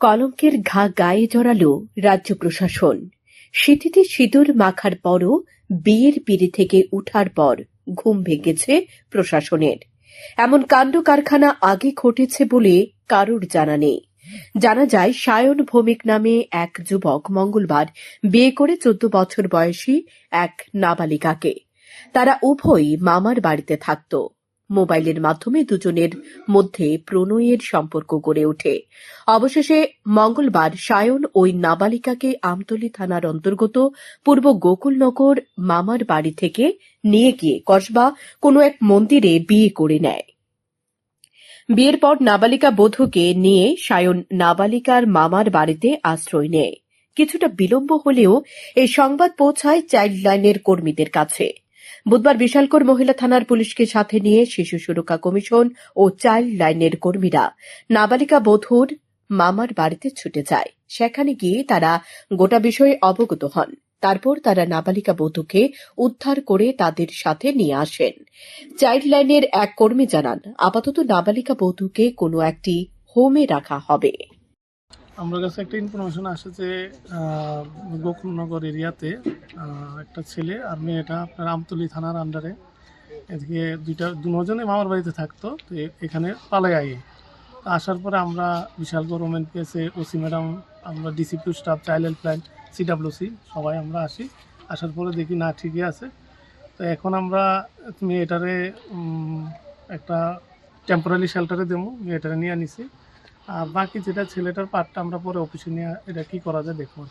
কলঙ্কের ঘা গায়ে জড়ালো রাজ্য প্রশাসন। শীতিতে সিঁদুর মাখার পরও বিয়ের পিড়ি থেকে উঠার পর ঘুম ভেঙেছে প্রশাসনের। এমন কাণ্ড কারখানা আগে ঘটেছে বলে কারোর জানা নেই। জানা যায়, সায়ন ভৌমিক নামে এক যুবক মঙ্গলবার বিয়ে করে চোদ্দ বছর বয়সী এক নাবালিকাকে। তারা উভয়ই মামার বাড়িতে থাকত। মোবাইলের মাধ্যমে দুজনের মধ্যে প্রণয়ের সম্পর্ক গড়ে ওঠে। অবশেষে মঙ্গলবার সায়ন ওই নাবালিকাকে আমতলী থানার অন্তর্গত পূর্ব গোকুলনগর মামার বাড়ি থেকে নিয়ে গিয়ে কসবা কোনো এক মন্দিরে বিয়ে করে নেয়। বিয়ের পর নাবালিকা বধূকে নিয়ে সায়ন নাবালিকার মামার বাড়িতে আশ্রয় নেয়। কিছুটা বিলম্ব হলেও এই সংবাদ পৌঁছায় চাইল্ড লাইনের কর্মীদের কাছে। বুধবার বিশালকর মহিলা থানার পুলিশকে সাথে নিয়ে শিশু সুরক্ষা কমিশন ও চাইল্ড লাইনের কর্মীরা নাবালিকা বধূর মামার বাড়িতে ছুটে যায়। সেখানে গিয়ে তারা গোটা বিষয়ে অবগত হন। তারপর তারা নাবালিকা বধূকে উদ্ধার করে তাদের সাথে নিয়ে আসেন। চাইল্ড লাইনের এক কর্মী জানান, আপাতত নাবালিকা বধূকে কোনো একটি হোমে রাখা হবে। আমার কাছে একটা ইনফরমেশন আসে যে গোকুলনগর এরিয়াতে একটা ছেলে আর মেয়েটা আপনার আমতলী থানার আন্ডারে এদিকে দুইটা দুজনে মামার বাড়িতে থাকতো, তো এখানে পালাই আই আসার পরে আমরা বিশাল গভর্নমেন্ট পেয়েছে ওসি ম্যাডাম, আমরা DCPU staff child helpline CWC সবাই আমরা আসি। আসার পরে দেখি, না, ঠিকই আছে। তো এখন আমরা মেয়েটারে একটা টেম্পোরারি শেল্টারে দেবো, মেয়েটারে নিয়ে নিছি আর বাকি যেটা ছেলেটার পার্টটা আমরা পরে অফিসে নিয়ে এটা কি করা যায় দেখব।